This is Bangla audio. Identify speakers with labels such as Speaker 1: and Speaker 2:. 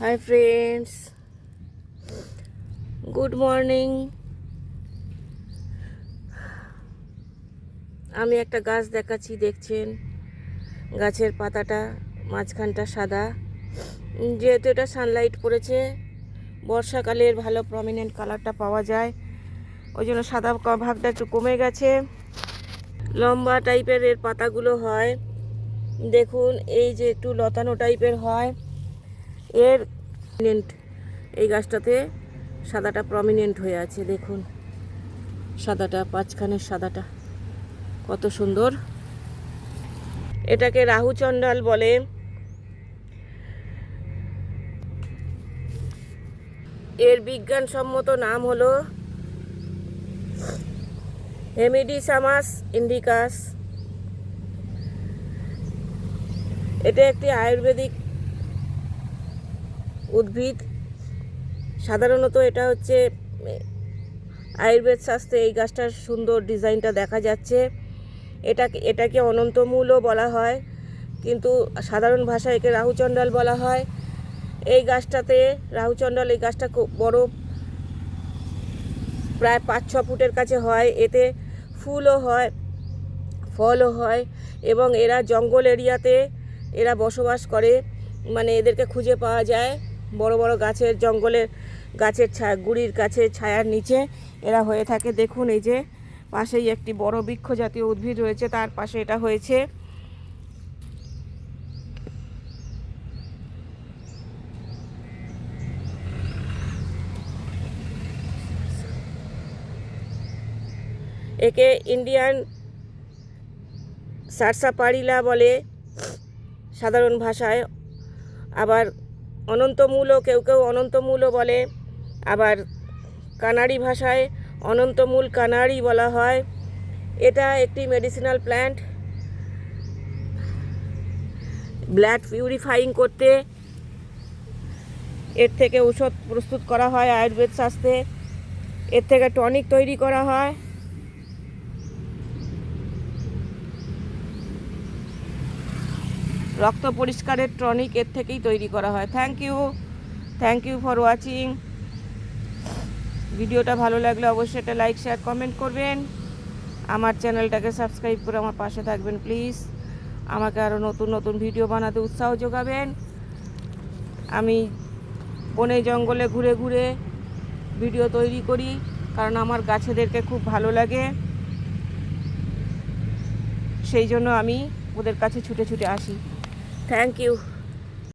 Speaker 1: হাই ফ্রেন্ডস গুড মর্নিং আমি একটা গাছ দেখাচ্ছি, দেখছেন? গাছের পাতাটা, মাঝখানটা সাদা। যেহেতু এটা সানলাইট পড়েছে, বর্ষাকালের ভালো প্রমিনেন্ট কালারটা পাওয়া যায়। ওই জন্য সাদা ভাগটা একটু কমে গেছে। লম্বা টাইপের এর পাতাগুলো হয়। দেখুন, এই যে একটু লতানো টাইপের হয়। এর এই গাছটাতে সাদাটা প্রমিনেন্ট হয়ে আছে, দেখুন। সাদাটা, পাঁচখানের সাদাটা, কত সুন্দর। এটাকে রাহু চণ্ডাল বলে। এর বিজ্ঞানসম্মত নাম হলো হেমিডিসামাস ইন্ডিকাস এটা একটি আয়ুর্বেদিক উদ্ভিদ। সাধারণত এটা হচ্ছে, আয়ুর্বেদ শাস্ত্রে এই গাছটার সুন্দর ডিজাইনটা দেখা যাচ্ছে। এটাকে এটাকে অনন্তমূলও বলা হয়, কিন্তু সাধারণ ভাষায় একে রাহুচণ্ডাল বলা হয়। এই গাছটাতে রাহুচণ্ডাল এই গাছটা খুব বড়, প্রায় পাঁচ ছ ফুটের কাছে হয়। এতে ফুলও হয়, ফলও হয় এবং এরা জঙ্গল এরিয়াতে এরা বসবাস করে। মানে এদেরকে খুঁজে পাওয়া যায়। বড় বড় গাছের জঙ্গলের গাছের ছায়া গুড়ির কাছে ছায়ার নিচে এরা হয়ে থাকে। দেখুন এই যে পাশেই একটি বড় বৃক্ষ জাতীয় উদ্ভিদ রয়েছে, তার পাশে এটা হয়েছে একে ইন্ডিয়ান সারসাপাড়িলা বলে, সাধারণ ভাষায়। আবার অনন্তমূলও কেউ কেউ অনন্তমূলও বলে। আবার কানাড়ি ভাষায় অনন্তমূল কানাড়ি বলা হয়। এটা একটি মেডিসিনাল প্ল্যান্ট ব্লাড পিউরিফাইং করতে এর থেকে ঔষধ প্রস্তুত করা হয় আয়ুর্বেদ শাস্ত্রে। এর থেকে টনিক তৈরি করা হয়। রক্ত পরিষ্কারের টনিক এর থেকেই তৈরি করা হয়। Thank you thank you for watching ভিডিওটা ভালো লাগলে অবশ্যই এটা লাইক শেয়ার কমেন্ট করবেন। আমার চ্যানেলটাকে সাবস্ক্রাইব করে আমার পাশে থাকবেন প্লিজ আমাকে আরও নতুন নতুন ভিডিও বানাতে উৎসাহ যোগাবেন। আমি বনে জঙ্গলে ঘুরে ঘুরে ভিডিও তৈরি করি, কারণ আমার গাছেদেরকে খুব ভালো লাগে। সেই জন্য আমি ওদের কাছে ছুটে ছুটে আসি। Thank you